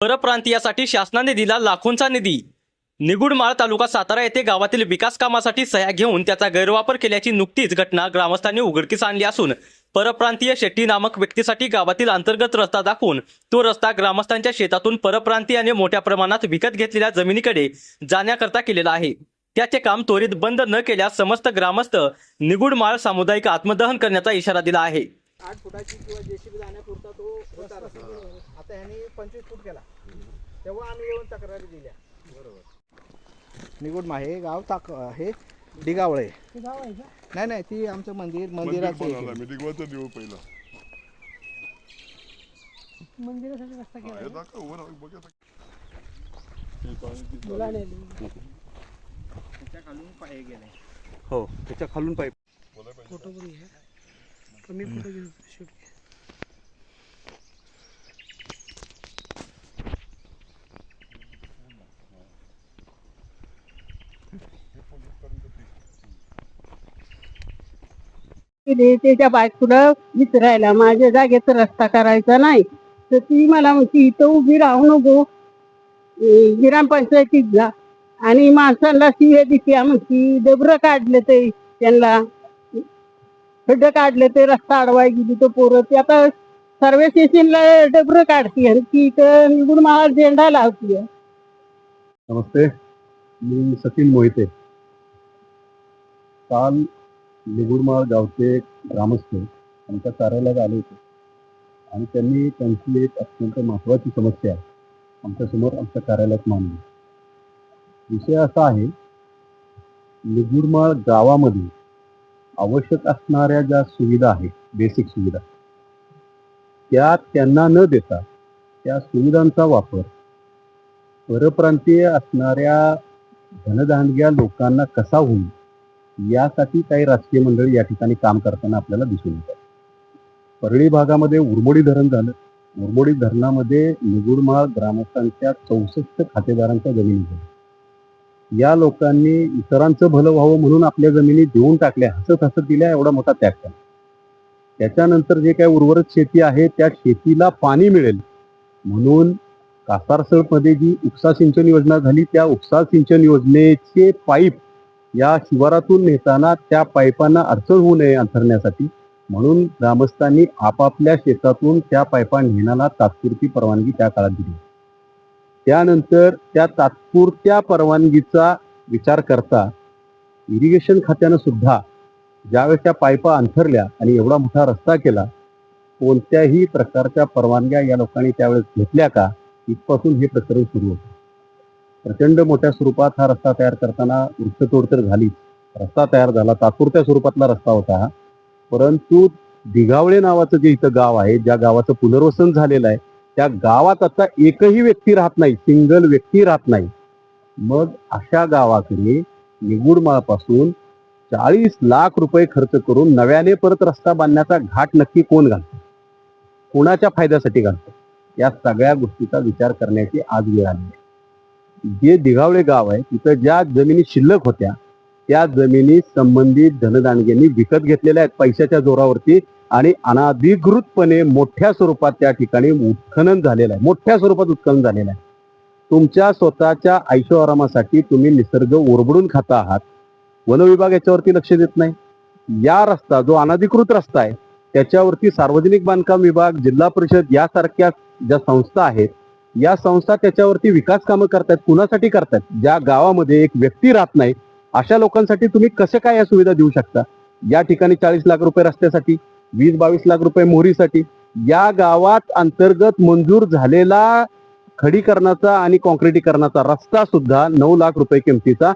परप्रांतीयासाठी शासनाने दिला लाखोंचा निधी. निगुडमाळ तालुका सातारा येथे गावातील विकास कामासाठी सह्या घेऊन त्याचा गैरवापर केल्याची नुकतीच घटना ग्रामस्थांनी उघडकीस आणली असून परप्रांतीय शेट्टी नामक व्यक्तीसाठी गावातील अंतर्गत रस्ता दाखवून तो रस्ता ग्रामस्थांच्या शेतातून परप्रांतीयाने मोठ्या प्रमाणात विकत घेतलेल्या जमिनीकडे जाण्याकरता केलेला आहे. त्याचे काम त्वरित बंद न केल्यास समस्त ग्रामस्थ निगुडमाळ सामुदायिक आत्मदहन करण्याचा इशारा दिला आहे. आठ फुटाची किंवा जेसीबी जाण्यापुरता तो आता ह्यांनी पंचवीस फूट केला. तेव्हा आम्ही येऊन तक्रारी दिल्या. बरोबर. निगुड माहे गाव ताक हे डिगावळे. नाही नाही ती आमचं मंदिर मंदिराचं हे मी देऊ पहिला. मंदिरासाठी रस्ता केला. हे त्याच्या खालून पाय गेले. हो त्याच्या खालून पाईप फोटो कमी फोटो घेऊ गेली त्याच्या बायकोला विचारायला माझ्या जागेत रस्ता करायचा नाही. तर ती मला म्हणती इथं उभी राहू नको. ग्रामपंचायतीत जा. आणि माणसांना शिव्या दिसल्या म्हणती डबर काढले ते त्यांना. खड्ड काढले ते रस्ता अडवाय गेली तो पोरं. ते आता सर्वे स्टेशनला डबर काढते आणि ती इथं निघून मला झेंडा लावतीये नमस्ते. मी सचिन मोहिते. काल लिगुडमाळ गावचे ग्रामस्थ आमच्या कार्यालयात आले होते. आणि त्यांनी त्यांची एक अत्यंत महत्त्वाची समस्या आमच्यासमोर आमच्या कार्यालयात मांडली. विषय असा आहे लिगुडमाळ गावामध्ये आवश्यक असणाऱ्या ज्या सुविधा आहेत बेसिक सुविधा त्या त्यांना न देता त्या सुविधांचा वापर परप्रांतीय असणाऱ्या धनदांडग्या लोकांना कसा होईल? यासाठी काही राजकीय मंडळी या ठिकाणी काम करताना आपल्याला दिसून येतात. परळी भागामध्ये उरमोडी धरण झालं. उरमोडी धरणामध्ये निगुडमाळ ग्रामस्थांच्या चौसष्ट खातेदारांच्या जमिनी झाल्या. या लोकांनी इतरांचं भलं व्हावं म्हणून आपल्या जमिनी देऊन टाकल्या हसत हसत दिल्या एवढा मोठा त्याग केला. त्याच्यानंतर जे काही उर्वरित शेती आहे त्या शेतीला पाणी मिळेल. म्हणून कासारसळमध्ये जी उपसा सिंचन योजना झाली त्या उपसा सिंचन योजनेचे पाईप या शिवारातून नेताना त्या पाईपांना अडचण होऊ नये अंथरण्यासाठी. म्हणून ग्रामस्थांनी आपापल्या शेतातून त्या पाईपा नेण्याला तात्पुरती परवानगी त्या काळात दिली. त्यानंतर त्या तात्पुरत्या परवानगीचा विचार करता इरिगेशन खात्यानं सुद्धा ज्यावेळेस त्या पाईपा अंथरल्या आणि एवढा मोठा रस्ता केला कोणत्याही प्रकारच्या परवानग्या या लोकांनी त्यावेळेस घेतल्या का? इथपासून हे प्रकरण सुरू होतं. प्रचंड मोठ्या स्वरूपात हा रस्ता तयार करताना वृक्षतोड तर झालीच. रस्ता तयार झाला तात्पुरत्या स्वरूपातला रस्ता होता परंतु दिघावळे नावाचं जे इथं गाव आहे ज्या गावाचं पुनर्वसन झालेलं आहे त्या गावात आता एकही व्यक्ती राहत नाही सिंगल व्यक्ती राहत नाही. मग अशा गावाकडे निगुडमाळपासून चाळीस लाख रुपये खर्च करून नव्याने परत रस्ता बांधण्याचा घाट नक्की कोण घालतो? कोणाच्या फायद्यासाठी घालतो? या सगळ्या गोष्टीचा विचार करण्याची आज वेळ आली. आहे जे दिघावळे गाव आहे तिथं ज्या जमिनी शिल्लक होत्या त्या जमिनी संबंधित धनदानग्यांनी विकत घेतलेल्या आहेत पैशाच्या जोरावरती आणि अनाधिकृतपणे मोठ्या स्वरूपात त्या ठिकाणी उत्खनन झालेलं आहे. मोठ्या स्वरूपात उत्खनन झालेलं आहे. तुमच्या स्वतःच्या ऐशोआरामासाठी तुम्ही निसर्ग ओरबडून खाता आहात. वन विभाग याच्यावरती लक्ष देत नाही. या रस्ता जो अनधिकृत रस्ता आहे त्याच्यावरती सार्वजनिक बांधकाम विभाग जिल्हा परिषद यासारख्या ज्या संस्था आहेत या संस्था त्याच्यावरती विकास कामं करतायत कुणासाठी करतायत? ज्या गावामध्ये एक व्यक्ती राहत नाही अशा लोकांसाठी तुम्ही कसे काय या सुविधा देऊ शकता? या ठिकाणी चाळीस लाख रुपये रस्त्यासाठी वीस बावीस लाख रुपये मोहरीसाठी या गावात अंतर्गत मंजूर झालेला खडीकरणाचा आणि कॉन्क्रिटीकरणाचा रस्ता सुद्धा नऊ लाख रुपये किमतीचा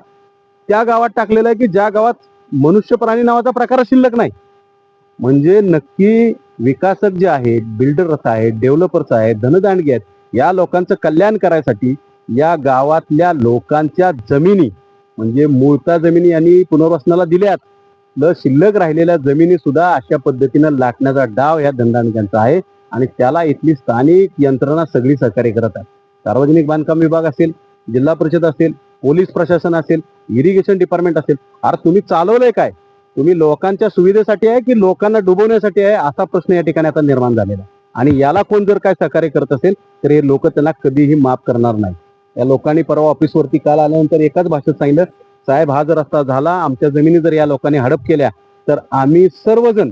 त्या गावात टाकलेला आहे की ज्या गावात मनुष्य प्राणी नावाचा प्रकार शिल्लक नाही. म्हणजे नक्की विकासक जे आहेत बिल्डर्स आहेत डेव्हलपर्स आहेत धनदांडगे आहेत या लोकांचं कल्याण करायसाठी या गावातल्या लोकांच्या जमिनी म्हणजे मूळता जमिनी यांनी पुनर्वसनाला दिल्यात. ल शिल्लक राहिलेल्या जमिनी सुद्धा अशा पद्धतीनं लाटण्याचा डाव या धंदानिकांचा आहे आणि त्याला इथली स्थानिक यंत्रणा सगळी सहकार्य करत आहे. सार्वजनिक बांधकाम विभाग असेल जिल्हा परिषद असेल पोलीस प्रशासन असेल इरिगेशन डिपार्टमेंट असेल अरे तुम्ही चालवलंय काय? तुम्ही लोकांच्या सुविधेसाठी आहे की लोकांना डुबवण्यासाठी आहे? असा प्रश्न या ठिकाणी आता निर्माण झालेला आहे. आणि याला कोण जर काय सहकार्य करत असेल तर हे लोक त्यांना कधीही माफ करणार नाही या लोकांनी परवा ऑफिसवरती काल आल्यानंतर एकाच भाषेत सांगितलं साहेब हा जर रस्ता झाला आमच्या जमिनी जर या लोकांनी हडप केल्या तर आम्ही सर्वजण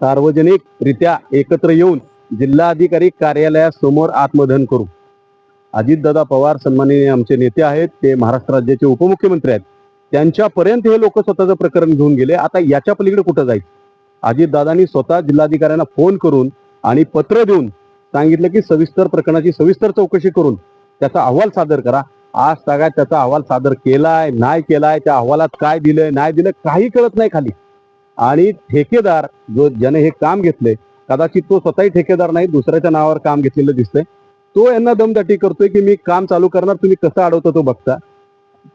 सार्वजनिकरित्या एकत्र येऊन जिल्हाधिकारी कार्यालयासमोर आत्मदहन करू. अजितदादा पवार सन्माननीय आमचे नेते आहेत ते महाराष्ट्र राज्याचे उपमुख्यमंत्री आहेत. त्यांच्यापर्यंत हे लोक स्वतःचं प्रकरण घेऊन गेले. आता याच्या पलीकडे कुठं जाईल अजितदादांनी स्वतः जिल्हाधिकाऱ्यांना फोन करून आणि पत्र देऊन सांगितलं की सविस्तर प्रकरणाची सविस्तर चौकशी करून त्याचा अहवाल सादर करा. आज सगळ्यात त्याचा अहवाल सादर केलाय नाही केलाय त्या अहवालात काय दिलंय नाही दिलं काही कळत नाही खाली. आणि ठेकेदार जो ज्याने हे काम घेतलंय कदाचित तो स्वतःही ठेकेदार नाही दुसऱ्याच्या नावावर काम घेतलेलं दिसतंय तो यांना दमदाटी करतोय की मी काम चालू करणार तुम्ही कसं अडवतो तो बघता?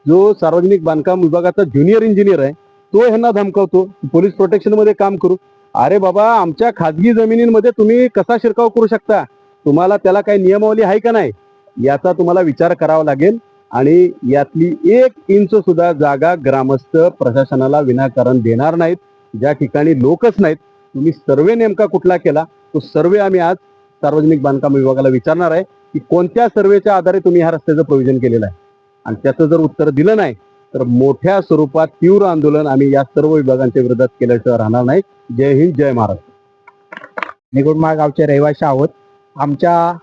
जो सार्वजनिक बांधकाम विभागाचा ज्युनियर इंजिनियर आहे तो ह्यांना धमकावतो पोलीस प्रोटेक्शनमध्ये काम करू. अरे बाबा आमच्या खाजगी जमिनींमध्ये तुम्ही कसा शिरकाव करू शकता? तुम्हाला त्याला काही नियमावली आहे का नाही? याचा तुम्हाला विचार करावा लागेल. आणि यातली एक इंच सुद्धा जागा ग्रामस्थ प्रशासनाला विनाकारण देणार नाहीत. ज्या ठिकाणी लोकच नाहीत तुम्ही सर्वे नेमका कुठला केला? तो सर्वे आम्ही आज सार्वजनिक बांधकाम विभागाला विचारणार आहे की कोणत्या सर्वेच्या आधारे तुम्ही ह्या रस्त्याचं प्रोव्हिजन केलेलं आहे? आणि त्याचं जर उत्तर दिलं नाही तर मोठ्या स्वरूपात तीव्र आंदोलन आम्ही या सर्व विभागांच्या विरोधात केल्याशिवाय राहणार नाही. जय हिंद जय महाराष्ट्र. निगुडमाळ गावचे रहिवासी आहोत. आमच्या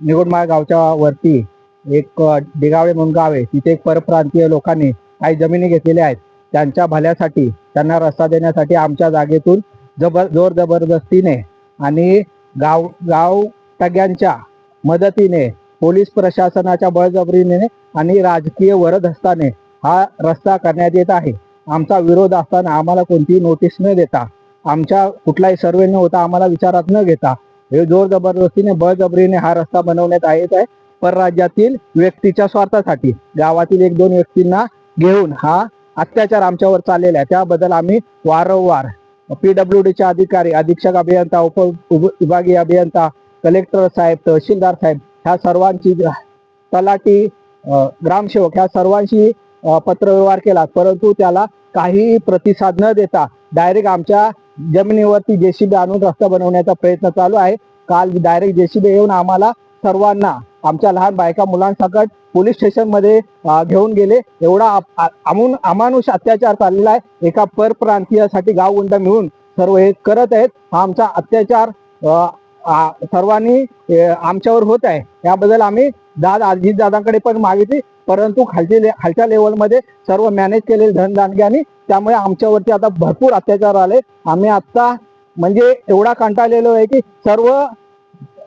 निगुडमाळ गावच्या वरती एक डिगावे म्हणून गाव आहे. तिथे एक परप्रांतीय लोकांनी काही जमिनी घेतलेल्या आहेत. त्यांच्या भल्यासाठी त्यांना रस्ता देण्यासाठी आमच्या जागेतून जबर जोर जबरदस्तीने आणि गाव गाव टग्यांच्या मदतीने पोलीस प्रशासनाच्या बळजबरीने आणि राजकीय वरद हस्ताने हा रस्ता करण्यात येत आहे. आमचा विरोध असताना आम्हाला कोणतीही नोटीस न देता आमच्या कुठलाही सर्वे न होता आम्हाला विचारात न घेता हे जोर जबरदस्तीने बळजबरीने हा रस्ता बनवण्यात येत आहे. परराज्यातील व्यक्तीच्या स्वार्थासाठी गावातील एक दोन व्यक्तींना घेऊन हा अत्याचार आमच्यावर चाललेला आहे. त्याबद्दल आम्ही वारंवार पीडब्ल्यू चे अधिकारी अधीक्षक अभियंता उप विभागीय अभियंता कलेक्टर साहेब तहसीलदार साहेब ह्या सर्वांची तलाठी ग्रामसेवक ह्या सर्वांशी पत्रव्यवहार केला. परंतु त्याला काही प्रतिसाद न देता डायरेक्ट आमच्या जमिनीवरती जेसीबी आणून रस्ता बनवण्याचा प्रयत्न चालू आहे. काल डायरेक्ट जेसीबी येऊन आम्हाला सर्वांना आमच्या लहान बायका मुलांसकट पोलीस स्टेशनमध्ये घेऊन गेले. एवढा अमून अमानुष अत्याचार चाललेला आहे. एका परप्रांतीयासाठी गावगुंड मिळून सर्व हे करत आहेत. हा आमचा अत्याचार सर्वांनी आमच्यावर होत आहे. याबद्दल आम्ही दाद अजित दादांकडे पण मागितली. परंतु खालची ले- खालच्या लेवलमध्ये सर्व मॅनेज केलेले धनदानग्यानी त्यामुळे आमच्यावरती आता भरपूर अत्याचार आले. आम्ही आता म्हणजे एवढा कंटाळलेलो आहे की सर्व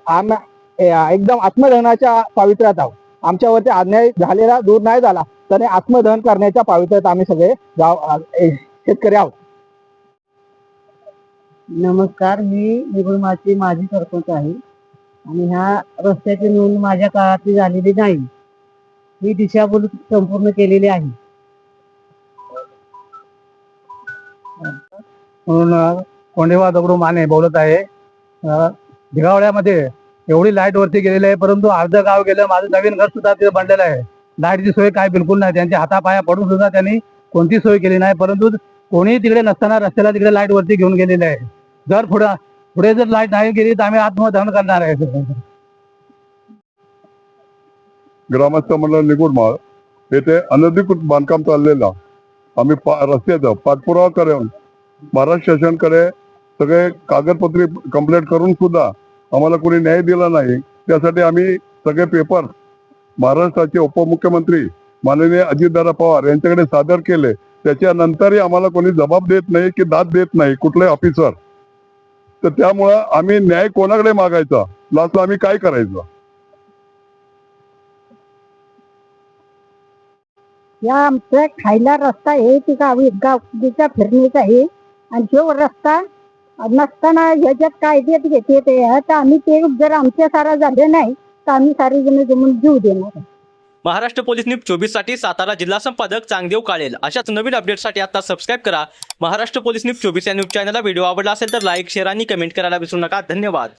आम एकदम आत्मदहनाच्या पावित्र्यात आहोत. आमच्यावरती अन्याय झालेला दूर नाही झाला. तरी आत्मदहन करण्याच्या पावित्र्यात आम्ही सगळे गाव शेतकरी आहोत. नमस्कार मी निगुडमाची माजी सरपंच आहे. आणि ह्या रस्त्याची नोंद माझ्या काळातली झालेली नाही. ही दिशाभूल संपूर्ण केलेली आहे. म्हणून कोंडेवा दगडू माने बोलत आहे. दिगावळ्यामध्ये एवढी लाइट वरती गेलेली आहे परंतु अर्ध गाव गेलं माझं नवीन घर सुद्धा तिथे बनलेलं आहे. लाईटची सोय काय बिलकुल नाही. त्यांच्या हातापाया पडून सुद्धा त्यांनी कोणती सोय केली नाही परंतु कोणीही तिकडे नसताना रस्त्याला तिकडे लाइट वरती घेऊन गेलेले आहे. जर पुढे पुढे जर लाइट नाही गेली तर आम्ही आत्मदहन करणार आहे. ग्रामस्थ मंडळ निगुडमाळ येथे अनधिकृत बांधकाम चाललेलं. आम्ही पा रस्त्याचा पाठपुरावा करून महाराष्ट्र शासनाकडे सगळे कागदपत्रे कंप्लेंट करून सुद्धा आम्हाला कोणी न्याय दिला नाही. त्यासाठी आम्ही सगळे पेपर महाराष्ट्राचे उपमुख्यमंत्री माननीय अजितदादा पवार यांच्याकडे सादर केले. त्याच्यानंतरही आम्हाला कोणी जबाब देत नाही की दाद देत नाही कुठले ऑफिसर तर त्यामुळं आम्ही न्याय कोणाकडे मागायचा? लास्टला आम्ही काय करायचं? या आमचा खायला रस्ता आहे ती गाव गावच्या फिरण्याचा आहे. आणि जो रस्ता नसताना ह्याच्यात कायद्यात घेते ते तर आम्ही ते जर आमच्या सारा झाले नाही तर आम्ही सारे जण जमून जीव देणार. महाराष्ट्र पोलीस न्यूज चोवीससाठी सातारा जिल्हा संपादक चांगदेव काळेल. अशाच नवीन अपडेटसाठी आता सबस्क्राईब करा. महाराष्ट्र पोलीस न्यूज चोवीस या न्यूज चॅनलला व्हिडिओ आवडला असेल तर लाईक शेअर आणि कमेंट करायला विसरू नका. धन्यवाद.